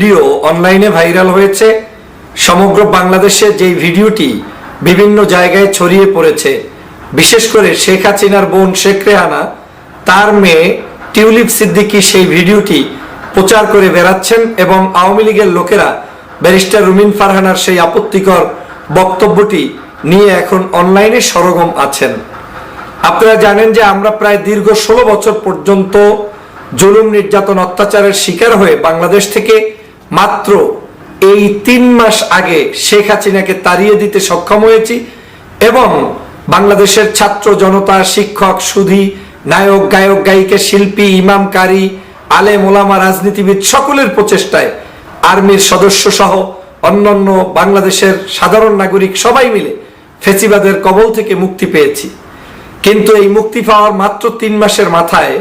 Video অনলাইনে viral হয়েছে। সমগ্র বাংলাদেশে যেই ভিডিওটি বিভিন্ন জায়গায় ছড়িয়ে পড়েছে, বিশেষ করে শেখ হাসিনার বোন শেখ রেহানা, তার মেয়ে টিউলিপ সিদ্দিকি সেই ভিডিওটি প্রচার করে বেড়াচ্ছেন এবং আওয়ামী লীগের লোকেরা ব্যারিস্টার রুমিন ফারহানার সেই আপত্তিকর বক্তব্যটি নিয়ে এখন অনলাইনে সরগম আছেন। আপনারা জানেন যে আমরা প্রায় দীর্ঘ ষোলো বছর পর্যন্ত জুলুম, নির্যাতন, অত্যাচারের শিকার হয়ে বাংলাদেশ থেকে মাত্র এই তিন মাস আগে শেখ হাসিনাকে তাড়িয়ে দিতে সক্ষম হয়েছি এবং বাংলাদেশের ছাত্র জনতা, শিক্ষক, সুধী, নায়ক, গায়ক, গায়িকা, শিল্পী ইমাম কারি আলেম, ওলামা, রাজনীতিবিদ সকলের প্রচেষ্টায় আর্মির সদস্য সহ অন্যান্য বাংলাদেশের সাধারণ নাগরিক সবাই মিলে ফেসিবাদের কবল থেকে মুক্তি পেয়েছি। কিন্তু এই মুক্তি পাওয়ার মাত্র তিন মাসের মাথায়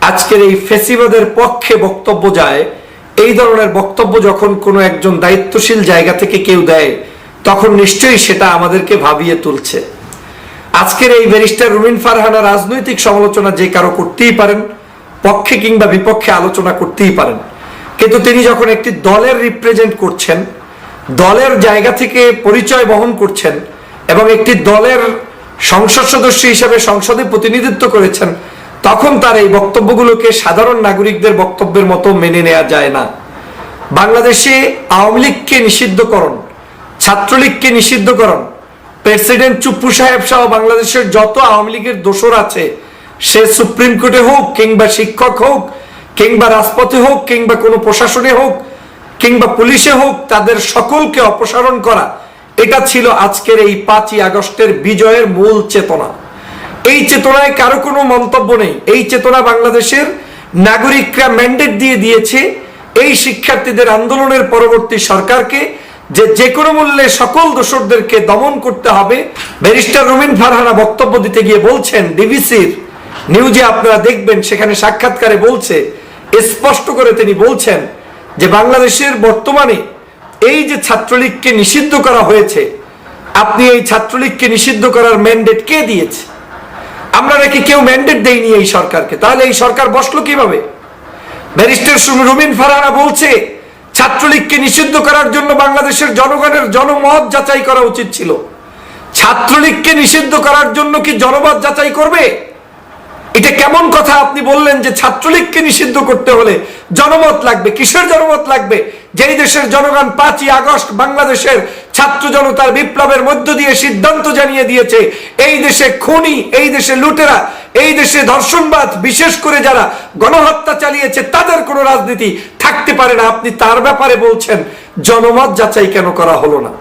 আজকের এই ফেসিবাদের পক্ষে বক্তব্য যায় এই ধরনের বক্তব্য যখন কোনো একজন দায়িত্বশীল জায়গা থেকে কেউ দেয়, তখন নিশ্চয়ই সেটা আমাদেরকে ভাবিয়ে তুলছে। আজকের এই ব্যারিস্টার রুমিন ফারহানা রাজনৈতিক সমালোচনা যে কারও করতেই পারেন, পক্ষে কিংবা বিপক্ষে আলোচনা করতেই পারেন। কিন্তু তিনি যখন একটি দলের রিপ্রেজেন্ট করছেন, দলের জায়গা থেকে পরিচয় বহন করছেন এবং একটি দলের সংসদ সদস্য হিসেবে সংসদে প্রতিনিধিত্ব করেছেন তখন তার এই বক্তব্যগুলোকে সাধারণ নাগরিকদের বক্তব্যের মতো মেনে নেওয়া যায় না। বাংলাদেশে আওয়ামী লীগকে নিষিদ্ধকরণ, ছাত্রলীগকে নিষিদ্ধকরণ, প্রেসিডেন্ট চুপ্পু সাহেব সহ বাংলাদেশের যত আওয়ামী লীগের দোষর আছে, সে সুপ্রিম কোর্টে হোক কিংবা শিক্ষক হোক, কিংবা রাজপথে হোক, কিংবা কোনো প্রশাসনে হোক, কিংবা পুলিশে হোক, তাদের সকলকে অপসারণ করা, এটা ছিল আজকের এই পাঁচই আগস্টের বিজয়ের মূল চেতনা। এই চেতনায় কারও কোনো মন্তব্য নেই। এই চেতনা বাংলাদেশের নাগরিকরা ম্যান্ডেট দিয়ে দিয়েছে এই শিক্ষার্থীদের আন্দোলনের পরবর্তী সরকারকে যে যে কোনো মূল্যে সকল দোষরদেরকে দমন করতে হবে। ব্যারিস্টার রুমিন ফারহানা বক্তব্য দিতে গিয়ে বলছেন, ডিবিসির নিউজে আপনারা দেখবেন, সেখানে সাক্ষাৎকারে বলছে, স্পষ্ট করে তিনি বলছেন যে বাংলাদেশের বর্তমানে এই যে ছাত্রলীগকে নিষিদ্ধ করা হয়েছে, আপনি এই ছাত্রলীগকে নিষিদ্ধ করার ম্যান্ডেট কে দিয়েছে? আমরা নাকি কেউ ম্যান্ডেট দেয়নি এই সরকারকে। তাহলে এই সরকার বসল কীভাবে? ব্যারিস্টার রুমিন ফারহানা বলছে, ছাত্রলীগকে নিষিদ্ধ করার জন্য বাংলাদেশের জনগণের জনমত যাচাই করা উচিত ছিল। ছাত্রলীগকে নিষিদ্ধ করার জন্য কি জনমত যাচাই করবে? এটা কেমন কথা আপনি বললেন যে ছাত্রলীগকে নিষিদ্ধ করতে হলে জনমত লাগবে? কিসের জনমত লাগবে? যেই দেশের জনগণ পাঁচই আগস্ট বাংলাদেশের ছাত্র জনতার বিপ্লবের মধ্য দিয়ে সিদ্ধান্ত জানিয়ে দিয়েছে, এই দেশে খুনি, এই দেশে লুটেরা, এই দেশে ধর্ষণবাদ, বিশেষ করে যারা গণহত্যা চালিয়েছে, তাদের কোনো রাজনীতি থাকতে পারে না। আপনি তার ব্যাপারে বলছেন, জনমত যাচাই কেন করা হলো না?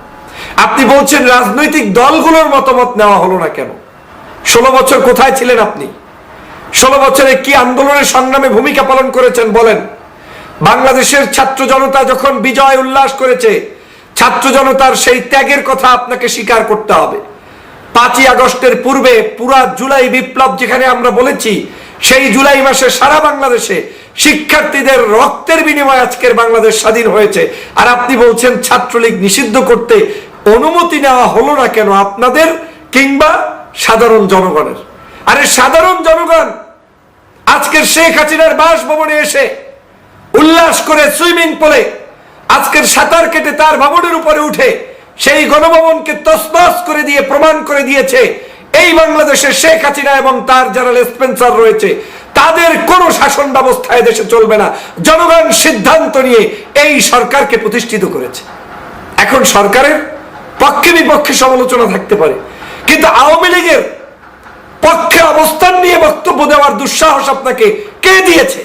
আপনি বলছেন রাজনৈতিক দলগুলোর মতামত নেওয়া হলো না কেন? ষোলো বছর কোথায় ছিলেন আপনি? ষোলো বছরে কি আন্দোলনের সংগ্রামে ভূমিকা পালন করেছেন বলেন? বাংলাদেশের ছাত্র জনতা যখন বিজয় উল্লাস করেছে ছাত্র জনতার সেই ত্যাগের কথা আপনাকে স্বীকার করতে হবে। পাঁচই আগস্টের পূর্বে পুরা জুলাই বিপ্লব যেখানে আমরা বলেছি, সেই জুলাই মাসে সারা বাংলাদেশে শিক্ষার্থীদের রক্তের বিনিময়ে আজকের বাংলাদেশ স্বাধীন হয়েছে। আর আপনি বলছেন ছাত্রলীগ নিষিদ্ধ করতে অনুমতি নেওয়া হলো না কেন আপনাদের কিংবা সাধারণ জনগণের? আরে সাধারণ জনগণ, আজকের শেখ হাসিনার বাসভবনে এসে উল্লাস করে সুইমিং পুলে আজকের সাঁতার কেটে তার ভবনের উপরে উঠে সেই গণভবনকে তসনস করে দিয়ে, প্রমাণ করে দিয়েছে এই বাংলাদেশের শেখ হাসিনা এবং তার যারা স্পেন্সার রয়েছে। তাদের কোন শাসন ব্যবস্থায় দেশে চলবে না। জনগণ সিদ্ধান্ত নিয়ে এই সরকারকে প্রতিষ্ঠিত করেছে। এখন সরকারের পক্ষে বিপক্ষে সমালোচনা থাকতে পারে। কিন্তু আওয়ামী লীগের পক্ষে অবস্থান নিয়ে বক্তব্য দেওয়ার দুঃসাহস আপনাকে কে দিয়েছে?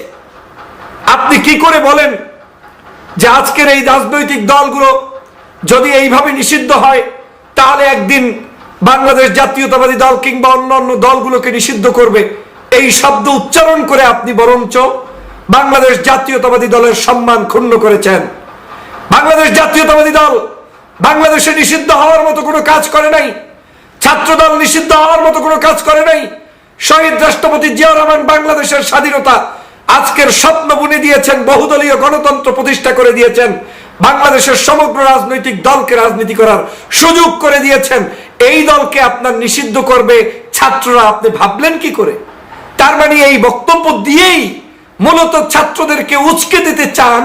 আপনি কি করে বলেন যে আজকের এই রাজনৈতিক দলগুলো যদি এইভাবে নিষিদ্ধ হয়, তাহলে একদিন বাংলাদেশ জাতীয়তাবাদী দল কিংবা অন্য অন্য দলগুলোকে নিষিদ্ধ করবে। এই শব্দ উচ্চারণ করে আপনি বরঞ্চ বাংলাদেশ জাতীয়তাবাদী দলের সম্মান ক্ষুণ্ণ করেছেন। বাংলাদেশ জাতীয়তাবাদী দল বাংলাদেশে নিষিদ্ধ হওয়ার মতো কোনো কাজ করে নাই। ছাত্রদল নিষিদ্ধ হওয়ার মতো কোনো কাজ করে নাই। শহীদ রাষ্ট্রপতি জিয়া রহমান বাংলাদেশের স্বাধীনতা আজকের স্বপ্ন বুনে দিয়েছেন, বহুদলীয় গণতন্ত্র প্রতিষ্ঠা করে দিয়েছেন, বাংলাদেশের সমগ্র রাজনৈতিক দলকে রাজনীতি করার সুযোগ করে দিয়েছেন। এই দলকে আপনার নিষিদ্ধ করবে ছাত্ররা, আপনি ভাবলেন কি করে? তার মানে এই বক্তব্য দিয়েই মূলত ছাত্রদেরকে উচকে দিতে চান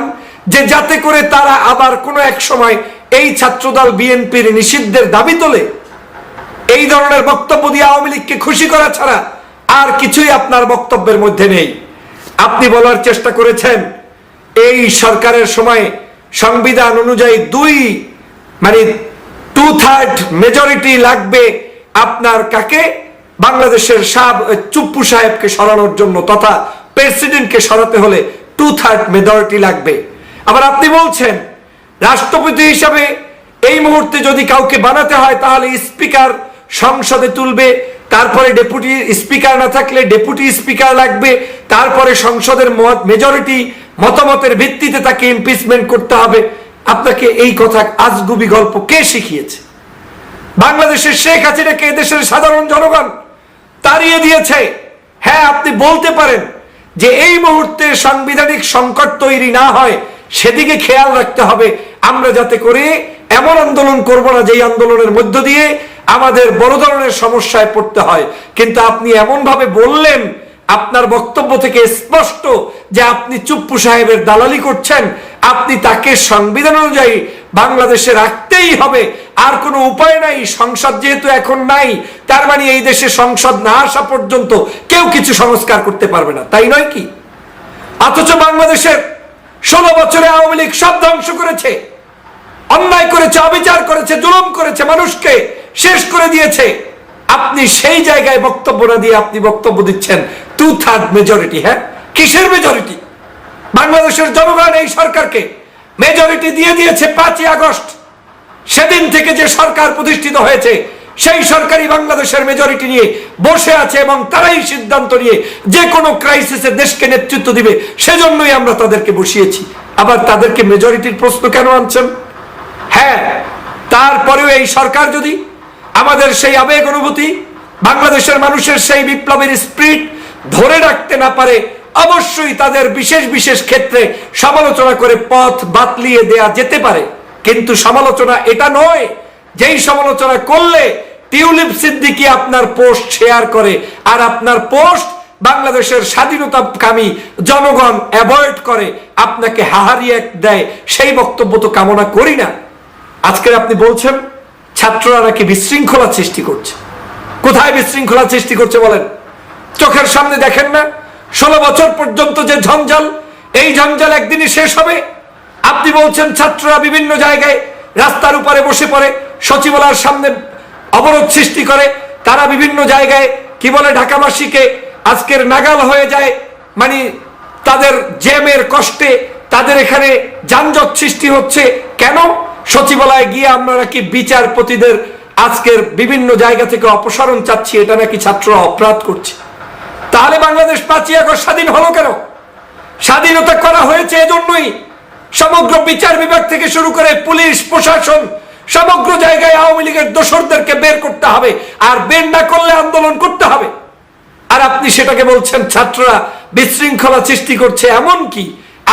যে যাতে করে তারা আবার কোনো এক সময় এই ছাত্রদল বিএনপির নিষিদ্ধের দাবি তোলে। এই ধরনের বক্তব্য দিয়ে আওয়ামী লীগকে খুশি করা ছাড়া আর কিছুই আপনার বক্তব্যের মধ্যে নেই। আপনি বলার চেষ্টা করেছেন, এই সরকারের সময় সংবিধান অনুযায়ী দুই মানে টু থার্ড মেজরিটি লাগবে আপনার কাকে? বাংলাদেশের সাব চুপ্পু সাহেবকে সরানোর জন্য তথা প্রেসিডেন্টকে সরাতে হলে টু থার্ড মেজরিটি লাগবে। আবার আপনি বলছেন, রাষ্ট্রপতি হিসাবে এই মুহূর্তে যদি কাউকে বানাতে হয়, তাহলে স্পিকার সংসদে তুলবে তারপরে ডেপুটি স্পিকার না থাকলে ডেপুটি স্পিকার লাগবে, তারপরে সংসদের মেজরিটি মতামতের ভিত্তিতে তাকে ইমপিচমেন্ট করতে হবে। আপনাকে এই কথা আজগুবি গল্প কে শিখিয়েছে? বাংলাদেশের শেখ হাসিনাকে দেশের সাধারণ জনগণ তাড়িয়ে দিয়েছে। হ্যাঁ আপনি বলতে পারেন যে এই মুহূর্তে সাংবিধানিক সংকট তৈরি না হয়, সেদিকে খেয়াল রাখতে হবে। আমরা যাতে করে এমন আন্দোলন করব না, যেই আন্দোলনের মধ্য দিয়ে আমাদের বড় ধরনের সমস্যায় পড়তে হয়। কিন্তু আপনি এমন ভাবে বললেন, আপনার বক্তব্য থেকে স্পষ্ট যে আপনি চুপ্পু সাহেবের দালালি করছেন, আপনি তাকে সংবিধান অনুযায়ী বাংলাদেশে রাখতেই হবে। আর কোনো উপায় নাই, সংসদ যেহেতু এখন নাই, তার মানে এই দেশে সংসদ না আসা পর্যন্ত কেউ কিছু সংস্কার করতে পারবে না, তাই নয় কি? অথচ বাংলাদেশের ষোলো বছরে আওয়ামী লীগ সব ধ্বংস করেছে, অন্যায় করেছে, অবিচার করেছে, জুলুম করেছে মানুষকে। শেষ করে দিয়েছে। আপনি সেই জায়গায় বক্তব্য না দিয়ে আপনি বক্তব্য দিচ্ছেন। টু থার্ড মেজরিটি হ্যাঁ? কিসের মেজরিটি বাংলাদেশের জনগণ এই সরকারকে মেজরিটি দিয়ে দিয়েছে পাঁচই আগস্ট। সেদিন থেকে যে সরকার প্রতিষ্ঠিত হয়েছে, সেই সরকারি বাংলাদেশের মেজরিটি নিয়ে বসে আছে এবং তারাই সিদ্ধান্ত নিয়ে যে কোনো ক্রাইসিসে দেশকে নেতৃত্ব দিবে, সেজন্যই আমরা তাদেরকে বসিয়েছি। আবার তাদেরকে মেজরিটির প্রশ্ন কেন আনছেন? হ্যাঁ তারপরেও এই সরকার যদি আমাদের সেই আবেগ অনুভূতি, বাংলাদেশের মানুষের সেই বিপ্লবের স্পিরিট ধরে রাখতে না পারে, অবশ্যই তাদের বিশেষ বিশেষ ক্ষেত্রে সমালোচনা করে পথ বাতলিয়ে দেয়া যেতে পারে। কিন্তু সমালোচনা এটা নয়, যেই সমালোচনা করলে টিউলিপ সিদ্দিকি আপনার পোস্ট শেয়ার করে আর আপনার পোস্ট বাংলাদেশের স্বাধীনতাকামী জনগণ অ্যাভয়েড করে, আপনাকে হাহারিয়ে দেয়, সেই বক্তব্য তো কামনা করি না। আজকে আপনি বলছেন ছাত্ররা নাকি বিশৃঙ্খলা সৃষ্টি করছে? কোথায় বিশৃঙ্খলা সৃষ্টি করছে বলেন? চোখের সামনে দেখেন না? ষোলো বছর পর্যন্ত যে ঝঞ্ঝাল, এই ঝঞ্ঝাল একদিনই শেষ হবে। আপনি বলছেন ছাত্ররা বিভিন্ন জায়গায় রাস্তার উপরে বসে পড়ে, সচিবালয়ের সামনে অবরোধ সৃষ্টি করে, তারা বিভিন্ন জায়গায়, কি বলে, ঢাকাবাসীকে আজকের নাগাল হয়ে যায়। মানে তাদের জ্যামের কষ্টে তাদের এখানে যানজট সৃষ্টি হচ্ছে। কেন? সচিবালয়ে গিয়ে আমরা নাকি বিচারপতিদের আজকের বিভিন্ন জায়গা থেকে অপসারণ চাচ্ছি, এটা নাকি ছাত্ররা অপরাধ করছে। তাহলে বাংলাদেশ পাঁচই আগস্ট স্বাধীন হলো কেন? স্বাধীনতা করা হয়েছে এজন্যই সমগ্র বিচার বিভাগ থেকে শুরু করে পুলিশ, প্রশাসন, সমগ্র জায়গায় আওয়ামী লীগের দোসরদেরকে বের করতে হবে আর বের না করলে আন্দোলন করতে হবে। আর আপনি সেটাকে বলছেন, ছাত্ররা বিশৃঙ্খলা সৃষ্টি করছে এমন কি?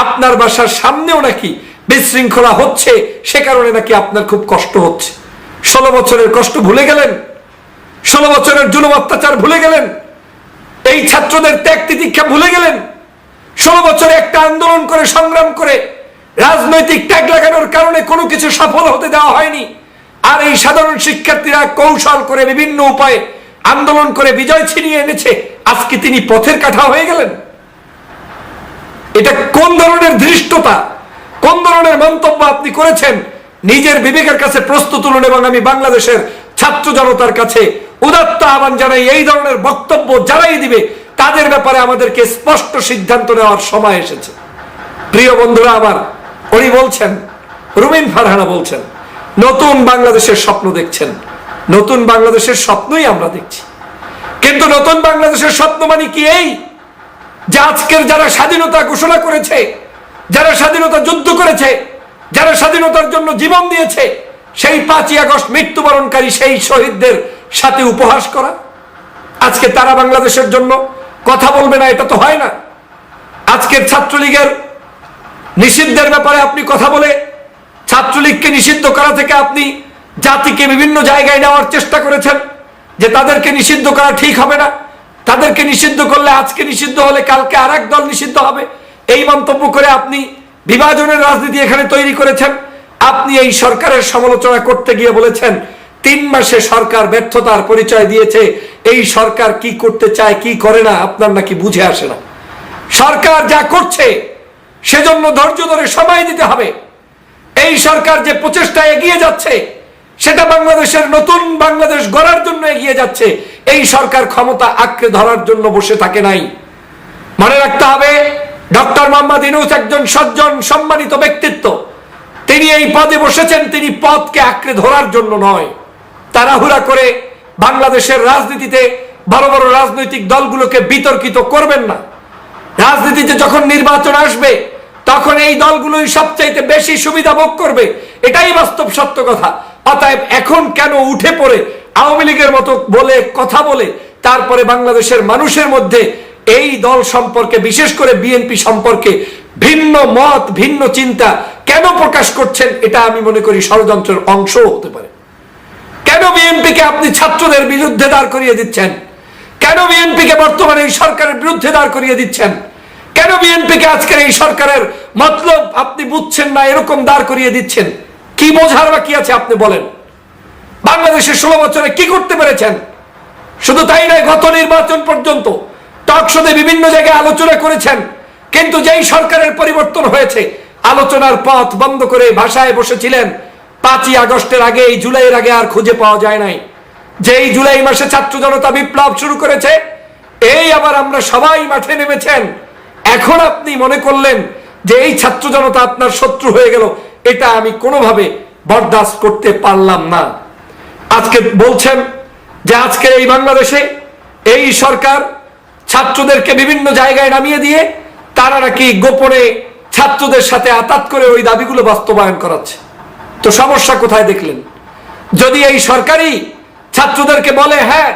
আপনার বাসার সামনেও নাকি বিশৃঙ্খলা হচ্ছে, সে কারণে নাকি আপনার খুব কষ্ট হচ্ছে। ষোলো বছরের কষ্ট ভুলে গেলেন? ষোলো বছরের জুলুম অত্যাচার ভুলে গেলেন? এই ছাত্রদের ত্যাগ তিতিক্ষা ভুলে গেলেন? ষোলো বছরে একটা আন্দোলন করে, সংগ্রাম করে, রাজনৈতিক ট্যাগ লাগানোর কারণে কোনো কিছু সফল হতে দেওয়া হয়নি। আর এই সাধারণ শিক্ষার্থীরা কৌশল করে, বিভিন্ন উপায়ে আন্দোলন করে বিজয় ছিনিয়ে এনেছে। আজকে তিনি পথের কাঠা হয়ে গেলেন। এটা কোন ধরনের ধৃষ্টতা? কোন ধরনের মন্তব্য আপনি করেছেন? নিজের বিবেকের কাছে প্রস্তুত তুলুন এবং আমি বাংলাদেশের ছাত্র জনতার কাছে উদাত্ত আহ্বান জানাই, এই ধরনের বক্তব্য যারাই দিবে, তাদের ব্যাপারে আমাদেরকে স্পষ্ট সিদ্ধান্ত নেওয়ার সময় এসেছে। প্রিয় বন্ধুরা আমার উনি বলছেন, রুমিন ফারহানা বলছেন, নতুন বাংলাদেশের স্বপ্ন দেখছেন। নতুন বাংলাদেশের স্বপ্নই আমরা দেখছি। কিন্তু নতুন বাংলাদেশের স্বপ্ন মানে কি এই? যে আজকের যারা স্বাধীনতা ঘোষণা করেছে যারা স্বাধীনতা যুদ্ধ করেছে, যারা স্বাধীনতার জন্য জীবন দিয়েছে, সেই পাঁচই আগস্ট মৃত্যুবরণকারী সেই শহীদদের সাথে উপহাস করা। আজকে তারা বাংলাদেশের জন্য কথা বলবে না, এটা তো হয় না। আজকের ছাত্রলীগের নিষিদ্ধের ব্যাপারে আপনি কথা বলে, ছাত্রলীগকে নিষিদ্ধ করা থেকে আপনি জাতিকে বিভিন্ন জায়গায় নেওয়ার চেষ্টা করেছেন, যে তাদেরকে নিষিদ্ধ করা ঠিক হবে না। তাদেরকে নিষিদ্ধ করলে আজকে নিষিদ্ধ হলে কালকে আর দল নিষিদ্ধ হবে। এই মন্তব্য করে আপনি বিভাজনের রাজনীতি এখানে তৈরি করেছেন। আপনি এই সরকারের সমালোচনা করতে গিয়ে বলেছেন, তিন মাসে সরকার ব্যর্থতার পরিচয় দিয়েছে। এই সরকার কি করতে চায়, কি করে না, আপনার নাকি বুঝে আসে না। সরকার যা করছে, সেজন্য ধৈর্য ধরে সময় দিতে হবে। এই সরকার যে প্রচেষ্টা এগিয়ে যাচ্ছে, সেটা বাংলাদেশের নতুন বাংলাদেশ গড়ার জন্য এগিয়ে যাচ্ছে। এই সরকার ক্ষমতা আঁকড়ে ধরার জন্য বসে থাকে নাই। মনে রাখতে হবে ডক্টর মোহাম্মদ ইনুস একজন সজ্জন, সম্মানিত ব্যক্তিত্ব। তিনি এই পদে বসেছেন, তিনি পদকে আঁকড়ে ধরার জন্য নয়। তাড়াহুড়া করে বাংলাদেশের রাজনীতিতে বড় বড় রাজনৈতিক দলগুলোকে বিতর্কিত করবেন না। রাজনীতিতে যখন নির্বাচন আসবে, তখন এই দলগুলোই সবচাইতে বেশি সুবিধা ভোগ করবে। এটাই বাস্তব সত্য কথা। অতএব এখন কেন উঠে পড়ে আওয়ামী লীগের মতো বলে, কথা বলে, তারপরে বাংলাদেশের মানুষের মধ্যে এই দল সম্পর্কে, বিশেষ করে বিএনপি সম্পর্কে ভিন্ন মত, ভিন্ন চিন্তা কেন প্রকাশ করছেন এটা আমি মনে করি ষড়যন্ত্রের অংশ হতে পারে। কেন বিএনপিকে আপনি ছাত্রদের বিরুদ্ধে দাঁড় করিয়ে দিচ্ছেন? কেন বিএনপিকে বর্তমানে এই সরকারের বিরুদ্ধে দাঁড় করিয়ে দিচ্ছেন? কেন বিএনপিকে আজকের এই সরকারের মতলব আপনি বুঝছেন না, এরকম দাঁড় করিয়ে দিচ্ছেন? কি বোঝার বা কি আছে আপনি বলেন? বাংলাদেশের ষোলো বছরে কি করতে পেরেছেন? শুধু তাই নয়, গত নির্বাচন পর্যন্ত টকশোতে বিভিন্ন জায়গায় আলোচনা করেছেন। কিন্তু যেই সরকারের পরিবর্তন হয়েছে, আলোচনার পথ বন্ধ করে ভাষায় বসেছিলেন। পাঁচই আগস্টের আগে, এই জুলাইয়ের আগে আর খুঁজে পাওয়া যায় নাই। যেই জুলাই মাসে ছাত্র জনতা বিপ্লব শুরু করেছে, এই আবার আমরা সবাই মাঠে নেমেছেন। এখন আপনি মনে করলেন যে এই ছাত্র জনতা আপনার শত্রু হয়ে গেল, এটা আমি কোনোভাবে বরদাস্ত করতে পারলাম না। আজকে বলছেন যে আজকে এই বাংলাদেশে এই সরকার ছাত্রদেরকে বিভিন্ন জায়গায় নামিয়ে দিয়ে তারা নাকি গোপনে ছাত্রদের সাথে আতাত করে ওই দাবিগুলো বাস্তবায়ন করাচ্ছে। তো সমস্যা কোথায় দেখলেন? যদি এই সরকারই ছাত্রদেরকে বলে হ্যাঁ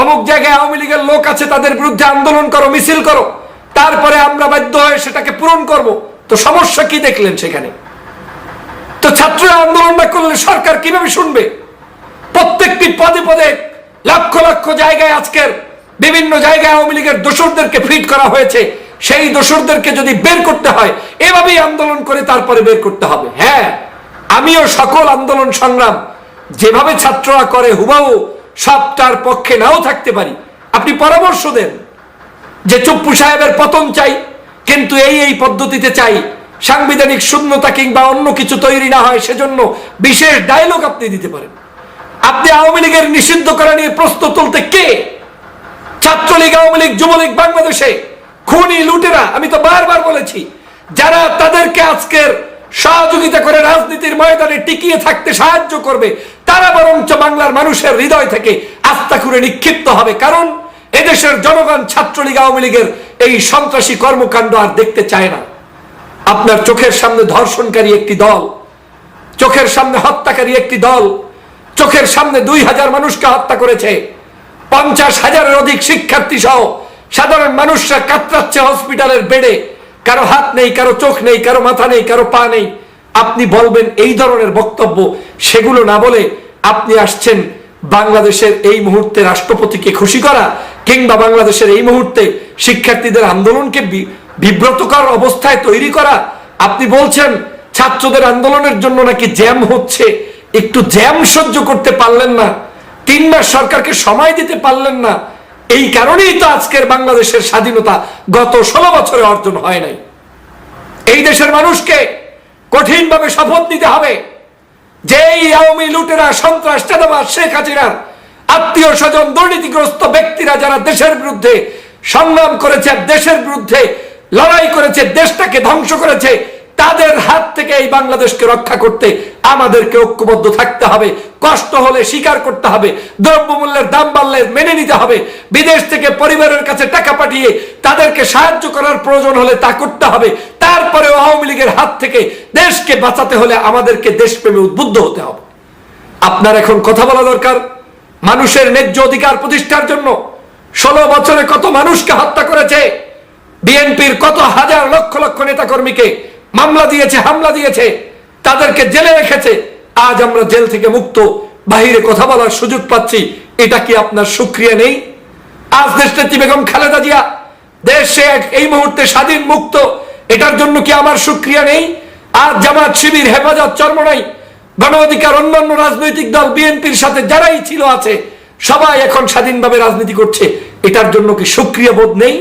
অমুক জায়গায় আওয়ামী লীগের লোক আছে, তাদের বিরুদ্ধে আন্দোলন করো, মিছিল করো, তারপরে আমরা বাধ্য হয়ে সেটাকে পূরণ করব, তো সমস্যা কি দেখলেন সেখানে? তো ছাত্ররা আন্দোলন না করলে সরকার কীভাবে শুনবে? প্রত্যেকটি পদে পদে লক্ষ লক্ষ জায়গায় আজকের বিভিন্ন জায়গায় আওয়ামী লীগের দোষরদেরকে ফিট করা হয়েছে, সেই দোসরদেরকে যদি বের করতে হয়, এভাবেই আন্দোলন করে তারপরে বের করতে হবে। হ্যাঁ আমিও সকল আন্দোলন সংগ্রাম যেভাবে ছাত্ররা করে, হুবাহু সবটার পক্ষে নাও থাকতে পারি। আপনি পরামর্শ দেন যে চুপ্পু সাহেবের পতন চাই, কিন্তু এই এই পদ্ধতিতে চাই। সাংবিধানিক শূন্যতা কিংবা অন্য কিছু তৈরি না হয়, সেজন্য বিশেষ ডায়লগ আপনি দিতে পারেন। আপনি আওয়ামী লীগের নিষিদ্ধ করা নিয়ে প্রশ্ন তুলতে কে? ছাত্রলীগ, আওয়ামী লীগ, যুবলীগ বাংলাদেশে খুনি, লুটেরা, আমি তো বারবার বলেছি, যারা তাদেরকে আজকের সহযোগিতা করে রাজনীতির ময়দানে টিকিয়ে থাকতে সাহায্য করবে, তারা বরঞ্চ বাংলার মানুষের হৃদয় থেকে আস্থা করে নিক্ষিপ্ত হবে। কারণ এদেশের জনগণ ছাত্রলীগ, আওয়ামী লীগের এই সন্ত্রাসী কর্মকাণ্ড আর দেখতে চায় না। আপনার চোখের সামনে ধর্ষণকারী একটি দল, চোখের সামনে হত্যাকারী একটি দল, চোখের সামনে দুই হাজার মানুষকে হত্যা করেছে পঞ্চাশ হাজারের অধিক শিক্ষার্থী সহ সাধারণ মানুষরা কাতরাচ্ছে হসপিটালের বেডে। কারও হাত নেই, কারও চোখ নেই, কারও মাথা নেই, কারও পা নেই। আপনি বলবেন এই ধরনের বক্তব্য, সেগুলো না বলে আপনি আসছেন বাংলাদেশের এই মুহূর্তে রাষ্ট্রপতিকে খুশি করা কিংবা বাংলাদেশের এই মুহূর্তে শিক্ষার্থীদের আন্দোলনকে বিব্রতকর অবস্থায় তৈরি করা। আপনি বলছেন ছাত্রদের আন্দোলনের জন্য নাকি জ্যাম হচ্ছে। একটু জ্যাম সহ্য করতে পারলেন না। তিন মাস সরকারকে সময় দিতে পারলেন না। এই কারণেই তো আজকের বাংলাদেশের স্বাধীনতা গত ষোলো বছরে অর্জন হয় নাই। এই দেশের মানুষকে কঠিনভাবে শপথ নিতে হবে যে এই আওয়ামী লুটেরা, সন্ত্রাস, চাঁদাবাজ, শেখ হাসিনার আত্মীয় স্বজন, দুর্নীতিগ্রস্ত ব্যক্তিরা যারা দেশের বিরুদ্ধে সংগ্রাম করেছে, দেশের বিরুদ্ধে লড়াই করেছে, দেশটাকে ধ্বংস করেছে তাদের হাত থেকে এই বাংলাদেশকে রক্ষা করতে আমাদেরকে ঐক্যবদ্ধ থাকতে হবে, কষ্ট হলে স্বীকার করতে হবে, দ্রব্যমূল্যের দাম বাড়লে মেনে নিতে হবে, বিদেশ থেকে পরিবারের কাছে টাকা পাঠিয়ে তাদেরকে সাহায্য করার প্রয়োজন হলে তা করতে হবে তারপরে আওয়ামী লীগের হাত থেকে দেশকে বাঁচাতে হলে আমাদেরকে দেশপ্রেমে উদ্বুদ্ধ হতে হবে। আপনার এখন কথা বলা দরকার, মানুষের ন্যায্য অধিকার প্রতিষ্ঠার জন্য ষোলো বছরে কত মানুষকে হত্যা করেছে, বিএনপির কত হাজার লক্ষ লক্ষ নেতাকর্মীকে মামলা দিয়েছে, হামলা দিয়েছে, তাদেরকে জেলে রেখেছে। আজ আমরা জেল থেকে মুক্ত, বাহিরে কথা বলার সুযোগ পাচ্ছি। এটা কি আপনার সুক্রিয়া নেই? আজ দেশনেত্রী বেগম খালেদা জিয়া? দেশে এই মুহূর্তে স্বাধীন, মুক্ত। এটার জন্য কি আমার সুক্রিয়া নেই? আজ জামাত শিবির, হেফাজত, চর্মনাই, গণ অধিকার, অন্যান্য রাজনৈতিক দল, বিএনপির সাথে যারাই ছিল আছে, সবাই এখন স্বাধীনভাবে রাজনীতি করছে। এটার জন্য কি সুক্রিয়া বোধ নেই?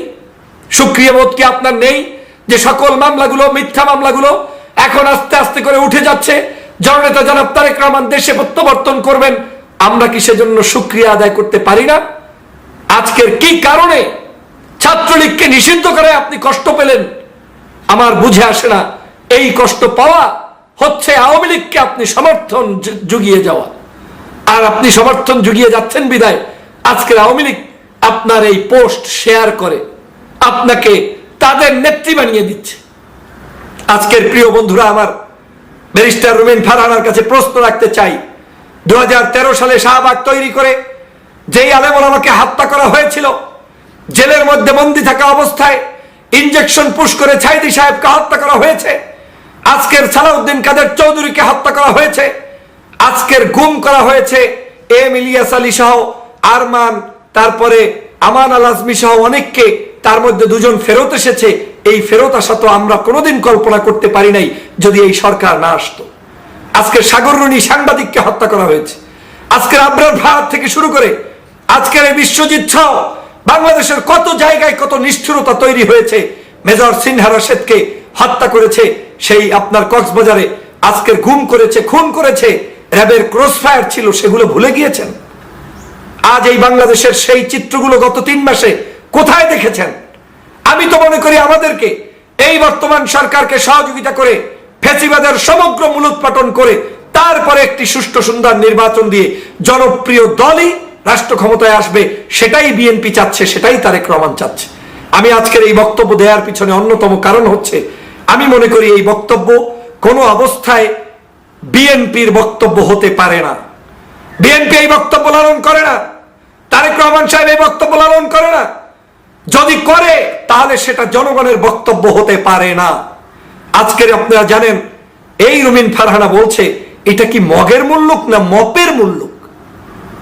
সুক্রিয়া বোধ কি আপনার নেই? যে সকল মামলাগুলো, মিথ্যা মামলাগুলো এখন আস্তে আস্তে করে উঠে যাচ্ছে। জননেতা জনাব তারেক রহমান দেশে প্রত্যাবর্তন করবেন। আমরা কি সেজন্য সুক্রিয়া আদায় করতে পারি না? আজকের কি কারণে ছাত্রলীগকে নিষিদ্ধ করে আপনি কষ্ট পেলেন? আমার বুঝে আসে না। এই কষ্ট পাওয়া হচ্ছে আওয়ামী লীগকে আপনি সমর্থন জুগিয়ে যাওয়া। আর আপনি সমর্থন জুগিয়ে যাচ্ছেন বিদায়। আজকের আওয়ামী লীগ আপনার এই পোস্ট শেয়ার করে। আপনাকে তাদের নেত্রী বানিয়ে দিচ্ছে। আজকের প্রিয় বন্ধুরা, আমার ব্যারিস্টার রুমিন ফারহানার কাছে প্রশ্ন রাখতে চাই। দুহাজার তেরো সালে শাহবাগ তৈরি করে যেই আলেমন আমাকে হত্যা করা হয়েছিল, জেলের মধ্যে বন্দি থাকা অবস্থায় ইনজেকশন পুশ করে ছাইদি সাহেবকে হত্যা করা হয়েছে। আজকের সালাউদ্দিন কাদের চৌধুরীকে হত্যা করা হয়েছে। আজকের গুম করা হয়েছে এম ইলিয়াস আলী সহ আরমান, তারপরে আমান আল আজমি সহ অনেককে তার মধ্যে দুজন ফেরত এসেছে। এই ফেরত আসা তো আমরা কোনোদিন কল্পনা করতে পারি নাই যদি এই সরকার না আসতো। আজকের সাগররুণী সাংবাদিককে হত্যা করা হয়েছে। আজকের আব্রার ভারত থেকে শুরু করে আজকের এই বিশ্বজিৎ সহ বাংলাদেশের কত জায়গায় কত নিষ্ঠুরতা তৈরি হয়েছে, মেজর সিনহা রশেদকে হত্যা করেছে, সেই আপনার কক্সবাজারে আজকের গুম করেছে, খুন করেছে, র্যাবের ক্রসফায়ার ছিল, সেগুলো ভুলে গিয়েছেন? আজ এই বাংলাদেশের সেই চিত্রগুলো গত তিন মাসে কোথায় দেখেছেন? আমি তো মনে করি আমাদেরকে এই বর্তমান সরকারকে সহযোগিতা করে ফেসিবাদের সমগ্র মূলোৎপাটন করে তারপরে একটি সুষ্ঠু সুন্দর নির্বাচন দিয়ে জনপ্রিয় দলই রাষ্ট্র ক্ষমতায় আসবে, সেটাই বিএনপি চাচ্ছে, সেটাই তারেক রহমান চাচ্ছে। আমি আজকের এই বক্তব্য দেওয়ার পিছনে অন্যতম কারণ হচ্ছে, আমি মনে করি এই বক্তব্য কোনো অবস্থায় বিএনপির বক্তব্য হতে পারে না। বিএনপি এই বক্তব্য লালন করে না। তারেক রহমান সাহেব এই বক্তব্য লালন করে না। যদি করে, তাহলে সেটা জনগণের বক্তব্য হতে পারে না। আজকের আপনারা জানেন, এই রুমিন ফারহানা বলছে, এটা কি মগের মুল্লুক না মপের মুল্লুক?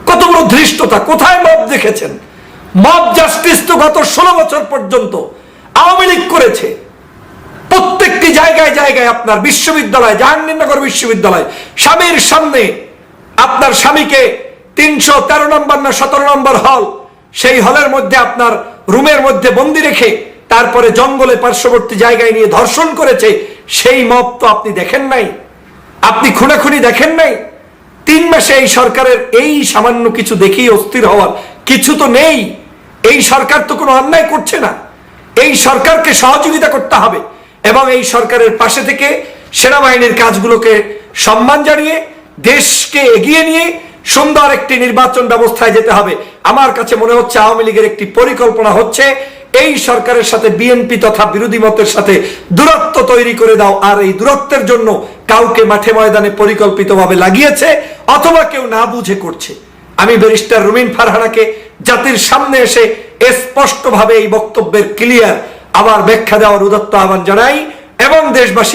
কত বড় ধৃষ্টতা, কোথায় মপ দেখেছেন? মপ জাস্টিস তো গত ষোলো বছর পর্যন্ত আওয়ামী লীগ করেছে। প্রত্যেকটি জায়গায় জায়গায় আপনার বিশ্ববিদ্যালয়, জাহাঙ্গীরনগর বিশ্ববিদ্যালয়, স্বামীর সামনে আপনার স্বামীকে তিনশো তেরো নম্বর না সতেরো নম্বর হল, সেই হলের মধ্যে আপনার রুমের মধ্যে বন্দি রেখে তারপরে জঙ্গলে পার্শ্ববর্তী জায়গায় নিয়ে ধর্ষণ করেছে, সেই মত তো আপনি দেখেন নাই। আপনি খুনাখুনি দেখেন নাই? তিন মাসে এই সরকারের এই সামান্য কিছু দেখেই অস্থির হওয়ার কিছু তো নেই। এই সরকার তো কোনো অন্যায় করছে না। এই সরকারকে সহযোগিতা করতে হবে এবং এই সরকারের পাশে থেকে সেনাবাহিনীর কাজগুলোকে সম্মান জানিয়ে, দেশকে এগিয়ে নিয়ে সুন্দর একটি নির্বাচন ব্যবস্থায় যেতে হবে। আমার কাছে মনে হচ্ছে আওয়ামী লীগের একটি পরিকল্পনা হচ্ছে এই সরকারের সাথে বিএনপি তথা বিরোধী মতের সাথে দূরত্ব তৈরি করে দাও, আর এই দূরত্বের জন্য কাউকে মাঠে ময়দানে পরিকল্পিতভাবে লাগিয়েছে অথবা কেউ না বুঝে করছে। আমি ব্যারিস্টার রুমিন ফারহানাকে জাতির সামনে এসে স্পষ্টভাবে এই বক্তব্যের ক্লিয়ার আবার ব্যাখ্যা দেওয়ার উদত্ত আহ্বান জানাই এবং দেশবাসী